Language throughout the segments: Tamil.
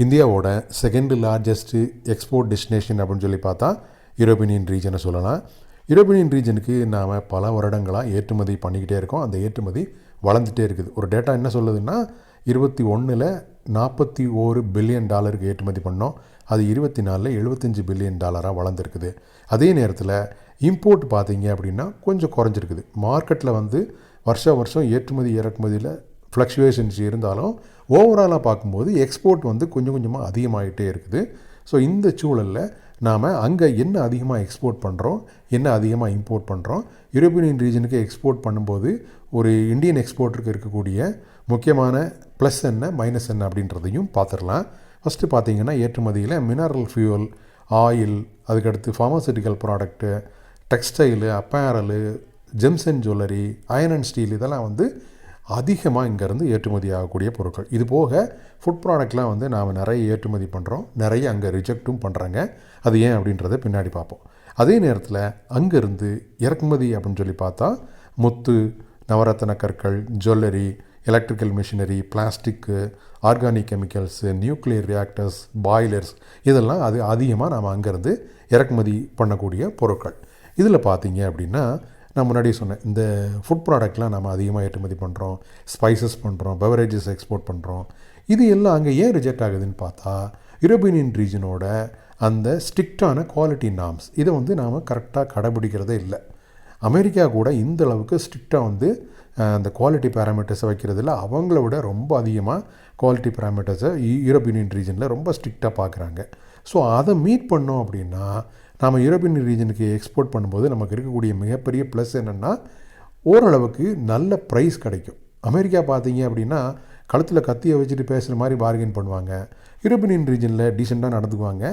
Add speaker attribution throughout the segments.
Speaker 1: இந்தியாவோட செகண்ட் லார்ஜஸ்ட்டு எக்ஸ்போர்ட் டெஸ்டினேஷன் அப்படின்னு சொல்லி பார்த்தா யூரோப்பியன் ரீஜனை சொல்லலாம். யூரோப்பியன் ரீஜனுக்கு நாம் பல வருடங்களாக ஏற்றுமதி பண்ணிக்கிட்டே இருக்கோம். அந்த ஏற்றுமதி வளர்ந்துட்டே இருக்குது. ஒரு டேட்டா என்ன சொல்லுதுன்னா இருபத்தி ஒன்றில் நாற்பத்தி ஓரு பில்லியன் டாலருக்கு ஏற்றுமதி பண்ணோம். அது இருபத்தி நாலில் எழுபத்தஞ்சி பில்லியன் டாலராக வளர்ந்துருக்குது. அதே நேரத்தில் இம்போர்ட் பார்த்தீங்க அப்படின்னா கொஞ்சம் குறைஞ்சிருக்குது. மார்க்கெட்டில் வந்து வருஷம் வருஷம் ஏற்றுமதி இறக்குமதியில் ஃப்ளக்சுவேஷன்ஸ் இருந்தாலும் ஓவராலாக பார்க்கும்போது எக்ஸ்போர்ட் வந்து கொஞ்சம் கொஞ்சமாக அதிகமாகிட்டே இருக்குது. ஸோ இந்த சூழலில் நாம் அங்கே என்ன அதிகமாக எக்ஸ்போர்ட் பண்ணுறோம் என்ன அதிகமாக இம்போர்ட் பண்ணுறோம் யூரோப்பியன் ரீஜனுக்கு எக்ஸ்போர்ட் பண்ணும்போது ஒரு இந்தியன் எக்ஸ்போர்ட்டருக்கு இருக்கக்கூடிய முக்கியமான ப்ளஸ் என்ன மைனஸ் என்ன அப்படின்றதையும் பார்த்துடலாம். ஃபஸ்ட்டு பார்த்தீங்கன்னா ஏற்றுமதியில் மினரல் ஃபியூல் ஆயில் அதுக்கடுத்து pharmaceutical product textile apparel gems and jewellery iron and steel இதெல்லாம் வந்து அதிகமாக இங்கேருந்து ஏற்றுமதி ஆகக்கூடிய பொருட்கள். இது போக ஃபுட் ப்ராடக்ட்லாம் வந்து நாம் நிறைய ஏற்றுமதி பண்ணுறோம் நிறைய அங்கே ரிஜெக்ட்டும் பண்ணுறாங்க அது ஏன் அப்படின்றத பின்னாடி பார்ப்போம். அதே நேரத்தில் அங்கேருந்து இறக்குமதி அப்படின்னு சொல்லி பார்த்தா முத்து நவரத்தன கற்கள் jewellery electrical machinery plastic organic chemicals nuclear reactors boilers இதெல்லாம் அது அதிகமாக நாம் அங்கேருந்து இறக்குமதி பண்ணக்கூடிய பொருட்கள். இதில் பார்த்தீங்க அப்படின்னா நான் முன்னாடியே சொன்னேன் இந்த ஃபுட் ப்ராடக்ட்லாம் நம்ம அதிகமாக ஏற்றுமதி பண்ணுறோம் ஸ்பைசஸ் பண்ணுறோம் பெவரேஜஸ் எக்ஸ்போர்ட் பண்ணுறோம் இது எல்லாம் அங்கே ஏன் ரிஜெக்ட் ஆகுதுன்னு பார்த்தா யூரோப்பியன் ரீஜனோட அந்த ஸ்ட்ரிக்டான குவாலிட்டி நார்ம்ஸ் இதை வந்து நாம் கரெக்டாக கடைபிடிக்கிறதே இல்லை. அமெரிக்கா கூட இந்த அளவுக்கு ஸ்ட்ரிக்டாக வந்து அந்த குவாலிட்டி பேராமீட்டர்ஸை வைக்கிறதுல அவங்கள விட ரொம்ப அதிகமாக குவாலிட்டி பேராமீட்டர்ஸை யூரோப்பியன் ரீஜனில் ரொம்ப ஸ்ட்ரிக்டாக பார்க்குறாங்க. ஸோ அதை மீட் பண்ணோம் அப்படின்னா நாம் யூரோப்பியன் ரீஜனுக்கு எக்ஸ்போர்ட் பண்ணும்போது நமக்கு இருக்கக்கூடிய மிகப்பெரிய ப்ளஸ் என்னென்னா ஓரளவுக்கு நல்ல ப்ரைஸ் கிடைக்கும். அமெரிக்கா பார்த்தீங்க அப்படின்னா கழுத்தில் கத்தியை வச்சுட்டு பேசுகிற மாதிரி பார்கெயின் பண்ணுவாங்க. யூரோப்பியன் ரீஜனில் டீசெண்டாக நடந்துக்குவாங்க.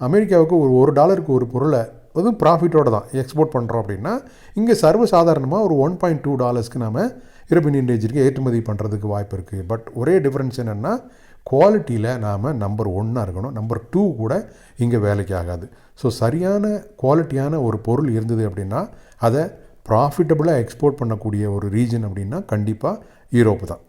Speaker 1: அமெரிக்காவுக்கு ஒரு ஒரு டாலருக்கு ஒரு பொருளை அதுவும் ப்ராஃபிட்டோடு தான். எக்ஸ்போர்ட் பண்ணுறோம் அப்படின்னா இங்கே சர்வசாதாரணமாக ஒரு ஒன் பாயிண்ட் டூ டாலர்ஸ்க்கு நம்ம யூரோப்பியன் ரீஜனுக்கு ஏற்றுமதி பண்ணுறதுக்கு வாய்ப்பு இருக்குது பட் ஒரே டிஃப்ரென்ஸ் என்னென்னா குவாலிட்டியில் நாம் நம்பர் ஒன்னாக இருக்கணும். நம்பர் டூ கூட இங்கே வேலைக்கு ஆகாது. ஸோ சரியான குவாலிட்டியான ஒரு பொருள் இருந்தது அப்படின்னா அதை ப்ராஃபிட்டபுளாக எக்ஸ்போர்ட் பண்ணக்கூடிய ஒரு ரீஜன் அப்படின்னா கண்டிப்பாக யூரோப்பு தான்.